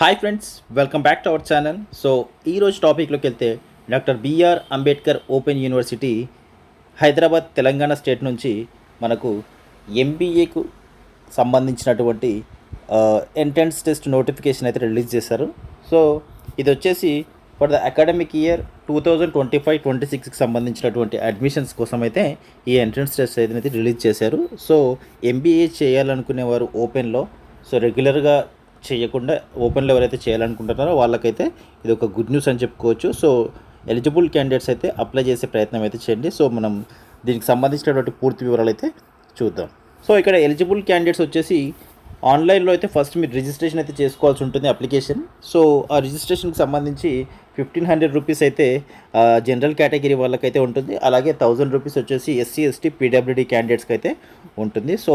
Hi friends welcome back to our channel so ఈరోజు టాపిక్లోకి వెళ్తే doctor BR Ambedkar open university Hyderabad Telangana state నుంచి మనకు ఎంబీఏకు సంబంధించినటువంటి ఎంట్రన్స్ టెస్ట్ నోటిఫికేషన్ అయితే రిలీజ్ చేశారు. సో ఇది వచ్చేసి for the academic year two thousand twenty five twenty సిక్స్కి సంబంధించినటువంటి అడ్మిషన్స్ కోసం అయితే ఈ ఎంట్రన్స్ టెస్ట్ అయితే రిలీజ్ చేశారు. సో ఎంబీఏ చేయాలనుకునే వారు ఓపెన్లో సో రెగ్యులర్గా చేయకుండా ఓపెన్లో ఎవరైతే చేయాలనుకుంటున్నారో వాళ్ళకైతే ఇది ఒక గుడ్ న్యూస్ అని చెప్పుకోవచ్చు. సో ఎలిజిబుల్ క్యాండిడేట్స్ అయితే అప్లై చేసే ప్రయత్నం అయితే చేయండి. సో మనం దీనికి సంబంధించినటువంటి పూర్తి వివరాలు అయితే చూద్దాం. సో ఇక్కడ ఎలిజిబుల్ క్యాండిడేట్స్ వచ్చేసి ఆన్లైన్లో అయితే ఫస్ట్ మీరు రిజిస్ట్రేషన్ అయితే చేసుకోవాల్సి ఉంటుంది అప్లికేషన్. సో ఆ రిజిస్ట్రేషన్కి సంబంధించి ఫిఫ్టీన్ హండ్రెడ్ రూపీస్ అయితే జనరల్ కేటగిరీ వాళ్ళకైతే ఉంటుంది. అలాగే థౌజండ్ రూపీస్ వచ్చేసి ఎస్సీ ఎస్టీ పీడబ్ల్యూడీ క్యాండిడేట్స్కి అయితే ఉంటుంది. సో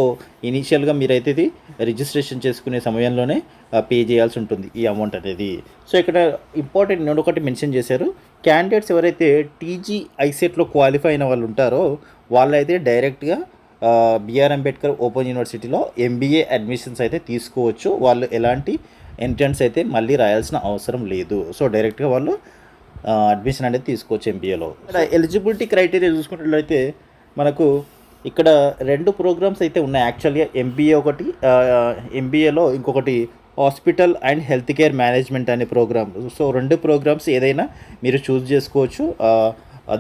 ఇనీషియల్గా మీరైతే ఇది రిజిస్ట్రేషన్ చేసుకునే సమయంలోనే పే చేయాల్సి ఉంటుంది ఈ అమౌంట్ అనేది. సో ఇక్కడ ఇంపార్టెంట్ నేను ఒకటి మెన్షన్ చేశారు. క్యాండిడేట్స్ ఎవరైతే టీజీ ఐసెట్లో క్వాలిఫై అయిన వాళ్ళు ఉంటారో వాళ్ళైతే డైరెక్ట్గా బిఆర్ అంబేద్కర్ ఓపెన్ యూనివర్సిటీలో ఎంబీఏ అడ్మిషన్స్ అయితే తీసుకోవచ్చు. వాళ్ళు ఎలాంటి ఎంట్రన్స్ అయితే మళ్ళీ రాయాల్సిన అవసరం లేదు. సో డైరెక్ట్గా వాళ్ళు అడ్మిషన్ అనేది తీసుకోవచ్చు ఎంబీఏలో ఎలిజిబిలిటీ క్రైటీరియా చూసుకున్నట్లయితే మనకు ఇక్కడ రెండు ప్రోగ్రామ్స్ అయితే ఉన్నాయి. యాక్చువల్గా ఎంబీఏ ఒకటి ఎంబీఏలో ఇంకొకటి hospital and health care management అనే ప్రోగ్రామ్ సో రెండు ప్రోగ్రామ్స్ ఏదైనా మీరు చూస్ చేసుకోవచ్చు.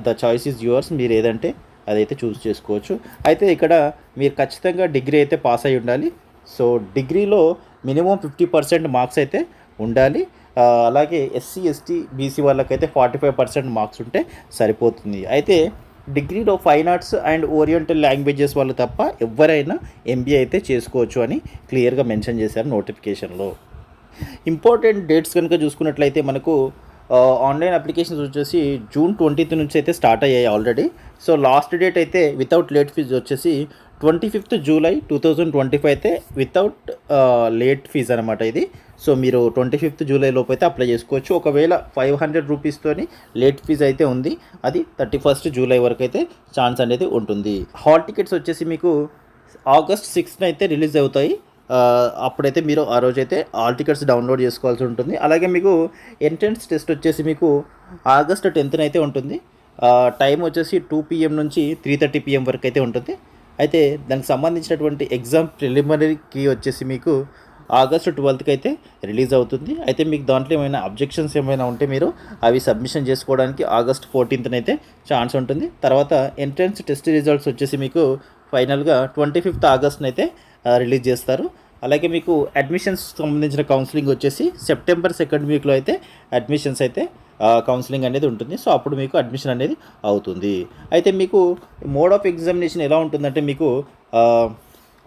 ద చాయిస్ ఈజ్ యువర్స్ మీరు ఏదంటే అదైతే చూస్ చేసుకోవచ్చు. అయితే ఇక్కడ మీరు ఖచ్చితంగా డిగ్రీ అయితే పాస్ అయి ఉండాలి. సో డిగ్రీలో మినిమం ఫిఫ్టీ పర్సెంట్ మార్క్స్ అయితే ఉండాలి. అలాగే ఎస్సీ ఎస్టీ బీసీ వాళ్ళకైతే ఫార్టీ ఫైవ్ పర్సెంట్ మార్క్స్ ఉంటే సరిపోతుంది. అయితే డిగ్రీలో fine arts and oriental languages వాళ్ళు తప్ప ఎవరైనా ఎంబీఏ అయితే చేసుకోవచ్చు అని క్లియర్గా మెన్షన్ చేశారు నోటిఫికేషన్లో. ఇంపార్టెంట్ డేట్స్ కనుక చూసుకున్నట్లయితే మనకు ఆన్లైన్ అప్లికేషన్స్ వచ్చేసి జూన్ ట్వంటీత్ నుంచి అయితే స్టార్ట్ అయ్యాయి ఆల్రెడీ సో లాస్ట్ డేట్ అయితే వితౌట్ లేట్ ఫీజ్ వచ్చేసి twenty fifth July two thousand twenty five అయితే వితౌట్ లేట్ ఫీజ్ అనమాట ఇది. సో మీరు ట్వంటీ ఫిఫ్త్ జూలై లోపు అయితే అప్లై చేసుకోవచ్చు. ఒకవేళ ఫైవ్ హండ్రెడ్ రూపీస్తోని లేట్ ఫీజ్ అయితే ఉంది. అది థర్టీ ఫస్ట్ జూలై వరకు అయితే ఛాన్స్ అనేది ఉంటుంది. హాల్ టికెట్స్ వచ్చేసి మీకు ఆగస్ట్ సిక్స్త్న అయితే రిలీజ్ అవుతాయి. అప్పుడైతే మీరు ఆ రోజు అయితే ఆల్ టికెట్స్ డౌన్లోడ్ చేసుకోవాల్సి ఉంటుంది. అలాగే మీకు ఎంట్రన్స్ టెస్ట్ వచ్చేసి మీకు ఆగస్ట్ టెన్త్న అయితే ఉంటుంది. టైం వచ్చేసి టూ పిఎం నుంచి త్రీ థర్టీ పిఎం వరకు అయితే ఉంటుంది. అయితే దానికి సంబంధించినటువంటి ఎగ్జామ్ ప్రిలిమినరీ కీ వచ్చేసి మీకు ఆగస్టు ట్వెల్త్కి అయితే రిలీజ్ అవుతుంది. అయితే మీకు దాంట్లో ఏమైనా అబ్జెక్షన్స్ ఏమైనా ఉంటే మీరు అవి సబ్మిషన్ చేసుకోవడానికి ఆగస్ట్ ఫోర్టీన్త్న అయితే ఛాన్స్ ఉంటుంది. తర్వాత ఎంట్రన్స్ టెస్ట్ రిజల్ట్స్ వచ్చేసి మీకు ఫైనల్గా ట్వంటీ ఫిఫ్త్ ఆగస్ట్ని అయితే రిలీజ్ చేస్తారు. అలాగే మీకు అడ్మిషన్స్ సంబంధించిన కౌన్సిలింగ్ వచ్చేసి సెప్టెంబర్ సెకండ్ వీక్లో అయితే అడ్మిషన్స్ అయితే కౌన్సిలింగ్ అనేది ఉంటుంది. సో అప్పుడు మీకు అడ్మిషన్ అనేది అవుతుంది. అయితే మీకు మోడ్ ఆఫ్ ఎగ్జామినేషన్ ఎలా ఉంటుందంటే మీకు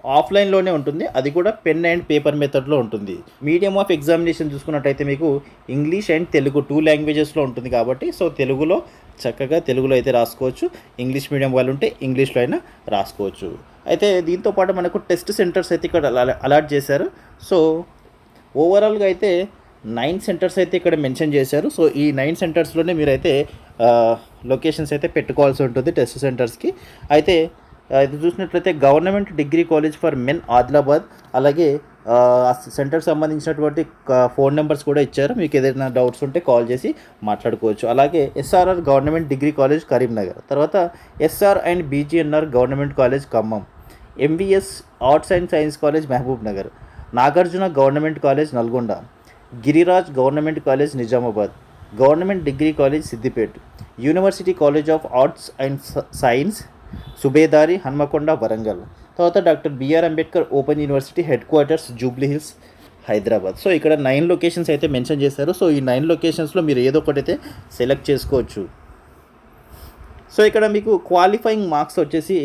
ఆఫ్లైన్లోనే ఉంటుంది. అది కూడా పెన్ అండ్ పేపర్ మెథడ్లో ఉంటుంది. మీడియం ఆఫ్ ఎగ్జామినేషన్ చూసుకున్నట్టయితే మీకు ఇంగ్లీష్ అండ్ తెలుగు టూ లాంగ్వేజెస్లో ఉంటుంది కాబట్టి సో తెలుగులో చక్కగా తెలుగులో అయితే రాసుకోవచ్చు. ఇంగ్లీష్ మీడియం వాళ్ళు ఉంటే ఇంగ్లీష్లో అయినా రాసుకోవచ్చు. అయితే దీంతో పాటు మనకు టెస్ట్ సెంటర్స్ అయితే ఇక్కడ అలా- అలాట్ చేశారు. సో ఓవరాల్గా అయితే నైన్ సెంటర్స్ అయితే ఇక్కడ మెన్షన్ చేశారు. సో ఈ నైన్ సెంటర్స్లోనే మీరైతే లొకేషన్స్ అయితే పెట్టుకోవాల్సి ఉంటుంది టెస్ట్ సెంటర్స్కి. అయితే ఇది చూసినట్లయితే government degree college for men Adilabad అలాగే సెంటర్ సంబంధించినటువంటి ఫోన్ నెంబర్స్ కూడా ఇచ్చారు. మీకు ఏదైనా డౌట్స్ ఉంటే కాల్ చేసి మాట్లాడుకోవచ్చు. అలాగే SRR government degree college Karimnagar. తర్వాత SR and BGNR government college Khammam. MVS arts and science college Mahbubnagar. Nagarjuna government college Nalgonda. Giriraj government college Nizamabad. Government degree college Siddipet. University college of arts and science Subedari Hanamkonda Warangal. తర్వాత doctor BR Ambedkar open university headquarters Jubilee Hills Hyderabad. So ఇక్కడ nine locations అయితే mention చేశారు. So ఈ nine లొకేషన్స్లో మీరు ఏదో ఒకటి అయితే సెలెక్ట్ చేసుకోవచ్చు. సో ఇక్కడ మీకు క్వాలిఫైయింగ్ మార్క్స్ వచ్చేసి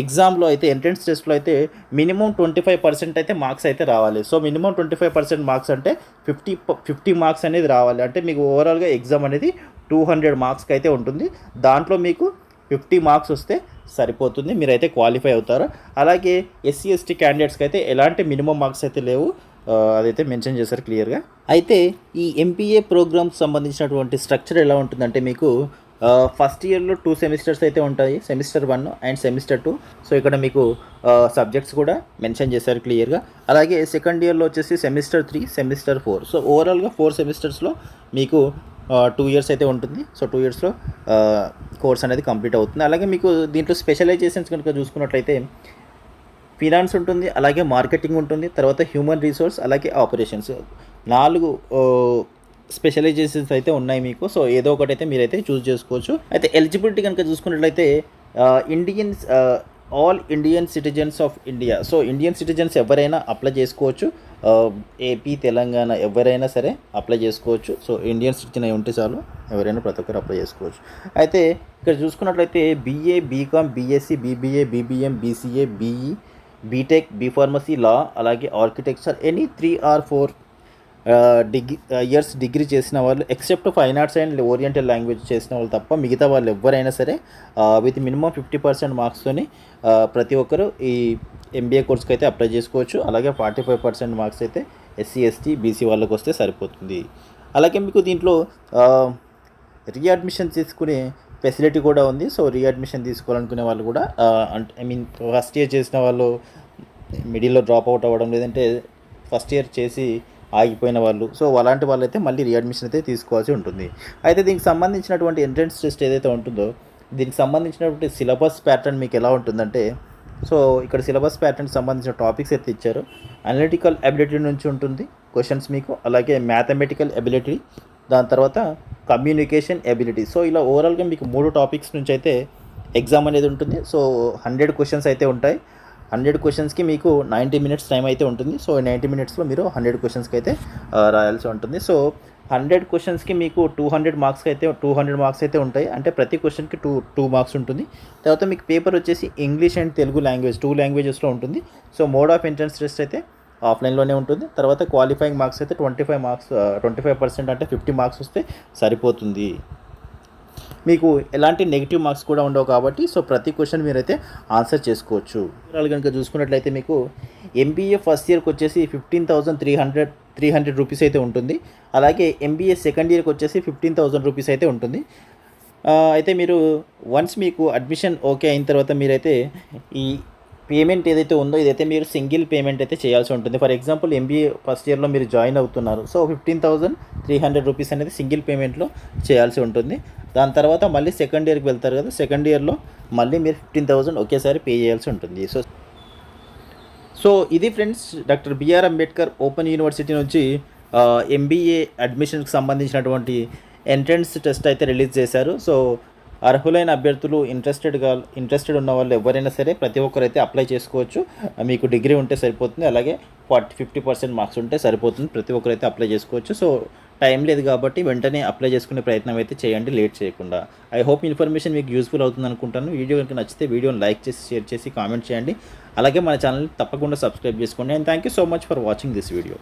ఎగ్జామ్లో అయితే ఎంట్రన్స్ టెస్ట్లో అయితే మినిమం ట్వంటీ ఫైవ్ పర్సెంట్ అయితే మార్క్స్ అయితే రావాలి. So minimum twenty five percent marks అంటే ఫిఫ్టీ ఫిఫ్టీ మార్క్స్ అనేది రావాలి. అంటే మీకు ఓవరాల్గా ఎగ్జామ్ అనేది టూ హండ్రెడ్ మార్క్స్కి అయితే ఉంటుంది. దాంట్లో మీకు ఫిఫ్టీ మార్క్స్ వస్తే సరిపోతుంది. మీరైతే క్వాలిఫై అవుతారు. అలాగే ఎస్సీ ఎస్టీ క్యాండిడేట్స్కి అయితే ఎలాంటి మినిమం మార్క్స్ అయితే లేవు. అదైతే మెన్షన్ చేశారు క్లియర్గా. అయితే ఈ ఎంపీఏ ప్రోగ్రామ్స్ సంబంధించినటువంటి స్ట్రక్చర్ ఎలా ఉంటుందంటే మీకు ఫస్ట్ ఇయర్లో టూ సెమిస్టర్స్ అయితే ఉంటాయి. Semester one and semester two so ఇక్కడ మీకు సబ్జెక్ట్స్ కూడా మెన్షన్ చేశారు క్లియర్గా. అలాగే సెకండ్ ఇయర్లో వచ్చేసి semester three semester four so ఓవరాల్గా ఫోర్ సెమిస్టర్స్లో మీకు టూ ఇయర్స్ అయితే ఉంటుంది. సో టూ ఇయర్స్లో కోర్స్ అనేది కంప్లీట్ అవుతుంది. అలాగే మీకు దీంట్లో స్పెషలైజేషన్స్ కనుక చూసుకున్నట్లయితే ఫినాన్స్ ఉంటుంది అలాగే మార్కెటింగ్ ఉంటుంది తర్వాత హ్యూమన్ రిసోర్స్ అలాగే ఆపరేషన్స్ నాలుగు స్పెషలైజేషన్స్ అయితే ఉన్నాయి మీకు. సో ఏదో ఒకటి అయితే మీరైతే చూస్ చేసుకోవచ్చు. అయితే ఎలిజిబిలిటీ కనుక చూసుకున్నట్లయితే Indians all Indian citizens of India so Indian citizens ఎవరైనా అప్లై చేసుకోవచ్చు. ఏపీ తెలంగాణ ఎవరైనా సరే అప్లై చేసుకోవచ్చు. సో ఇండియన్ సిటిజన్ అయి ఉంటే చాలు ఎవరైనా ప్రతి ఒక్కరు అప్లై చేసుకోవచ్చు. అయితే ఇక్కడ చూసుకున్నట్లయితే BA BCom BSc BBA BBM BCA BE BTech B pharmacy law అలాగే architecture any three or four degree years degree చేసిన వాళ్ళు except fine arts and oriental language చేసిన వాళ్ళు తప్ప మిగతా వాళ్ళు ఎవరైనా సరే విత్ మినిమం ఫిఫ్టీ పర్సెంట్ మార్క్స్తోని ప్రతి ఒక్కరు ఈ ఎంబీఏ కోర్స్కి అయితే అప్లై చేసుకోవచ్చు. అలాగే ఫార్టీ ఫైవ్ పర్సెంట్ మార్క్స్ అయితే ఎస్సీ ఎస్టీ బీసీ వాళ్ళకి వస్తే సరిపోతుంది. అలాగే మీకు దీంట్లో రీఅడ్మిషన్ తీసుకునే ఫెసిలిటీ కూడా ఉంది. సో రీఅడ్మిషన్ తీసుకోవాలనుకునే వాళ్ళు కూడా అంటే ఐ మీన్ ఫస్ట్ ఇయర్ చేసిన వాళ్ళు మిడిల్లో డ్రాప్ అవుట్ అవ్వడం లేదంటే ఫస్ట్ ఇయర్ చేసి ఆగిపోయిన వాళ్ళు. సో అలాంటి వాళ్ళైతే మళ్ళీ రీఅడ్మిషన్ అయితే తీసుకోవాల్సి ఉంటుంది. అయితే దీనికి సంబంధించినటువంటి ఎంట్రన్స్ టెస్ట్ ఏదైతే ఉంటుందో దీనికి సంబంధించినటువంటి సిలబస్ ప్యాటర్న్ మీకు ఎలా ఉంటుందంటే సో ఇక్కడ సిలబస్ ప్యాటర్న్కి సంబంధించిన టాపిక్స్ అయితే ఇచ్చారు. అనలిటికల్ అబిలిటీ నుంచి ఉంటుంది క్వశ్చన్స్ మీకు అలాగే మ్యాథమెటికల్ అబిలిటీ దాని తర్వాత కమ్యూనికేషన్ ఎబిలిటీ సో ఇలా ఓవరాల్గా మీకు మూడు టాపిక్స్ నుంచి అయితే ఎగ్జామ్ అనేది ఉంటుంది. సో హండ్రెడ్ క్వశ్చన్స్ అయితే ఉంటాయి. హండ్రెడ్ క్వశ్చన్స్కి మీకు నైంటీ మినిట్స్ టైం అయితే ఉంటుంది. సో నైంటీ మినిట్స్లో మీరు హండ్రెడ్ క్వశ్చన్స్కి అయితే రాయాల్సి ఉంటుంది. సో హండ్రెడ్ క్వశ్చన్స్కి మీకు టూ హండ్రెడ్ మార్క్స్ అయితే టూ హండ్రెడ్ మార్క్స్ అయితే ఉంటాయి. అంటే ప్రతి క్వశ్చన్కి టూ టూ మార్క్స్ ఉంటుంది. తర్వాత మీకు పేపర్ వచ్చేసి English and Telugu language two లాంగ్వేజెస్లో ఉంటుంది. So mode of entrance test అయితే ఆఫ్లైన్లోనే ఉంటుంది. తర్వాత క్వాలిఫైయింగ్ మార్క్స్ అయితే twenty five marks twenty five percent అంటే ఫిఫ్టీ మార్క్స్ వస్తే సరిపోతుంది. మీకు ఎలాంటి నెగిటివ్ మార్క్స్ కూడా ఉండవు కాబట్టి సో ప్రతి క్వశ్చన్ మీరైతే ఆన్సర్ చేసుకోవచ్చు. వివరాలు కనుక చూసుకున్నట్లయితే మీకు ఎంబీఏ ఫస్ట్ ఇయర్కి వచ్చేసి fifteen thousand three hundred three hundred rupees అయితే ఉంటుంది. అలాగే ఎంబీఏ సెకండ్ ఇయర్కి వచ్చేసి ఫిఫ్టీన్ థౌసండ్ రూపీస్ అయితే ఉంటుంది. అయితే మీరు వన్స్ మీకు అడ్మిషన్ ఓకే అయిన తర్వాత మీరైతే ఈ పేమెంట్ ఏదైతే ఉందో ఇదైతే మీరు సింగిల్ పేమెంట్ అయితే చేయాల్సి ఉంటుంది. ఫర్ ఎగ్జాంపుల్ ఎంబీఏ ఫస్ట్ ఇయర్లో మీరు జాయిన్ అవుతున్నారు. So fifteen thousand three hundred rupees అనేది సింగిల్ పేమెంట్లో చేయాల్సి ఉంటుంది. దాని తర్వాత మళ్ళీ సెకండ్ ఇయర్కి వెళ్తారు కదా సెకండ్ ఇయర్లో మళ్ళీ మీరు ఫిఫ్టీన్ థౌసండ్ ఒకేసారి పే చేయాల్సి ఉంటుంది. సో సో ఇది friends doctor B R Ambedkar open university నుంచి ఎంబీఏ అడ్మిషన్కి సంబంధించినటువంటి ఎంట్రన్స్ టెస్ట్ అయితే రిలీజ్ చేశారు. సో అర్హులైన అభ్యర్థులు ఇంట్రెస్టెడ్గా ఇంట్రెస్టెడ్ ఉన్న వాళ్ళు ఎవరైనా సరే ప్రతి ఒక్కరు అయితే అప్లై చేసుకోవచ్చు. మీకు డిగ్రీ ఉంటే సరిపోతుంది. అలాగే ఫార్టీ ఫిఫ్టీ పర్సెంట్ మార్క్స్ ఉంటే సరిపోతుంది. ప్రతి ఒక్కరు అయితే అప్లై చేసుకోవచ్చు. సో టైం లేదు కాబట్టి వెంటనే అప్లై చేసుకునే ప్రయత్నం అయితే చేయండి లేట్ చేయకుండా. ఐ హోప్ ఇన్ఫర్మేషన్ మీకు యూస్ఫుల్ అవుతుంది అనుకుంటాను. వీడియో కనుక నచ్చితే వీడియోని లైక్ చేసి షేర్ చేసి కామెంట్ చేయండి. అలాగే మన ఛానల్ తప్పకుండా సబ్స్క్రైబ్ చేసుకోండి. And thank you so much for watching this video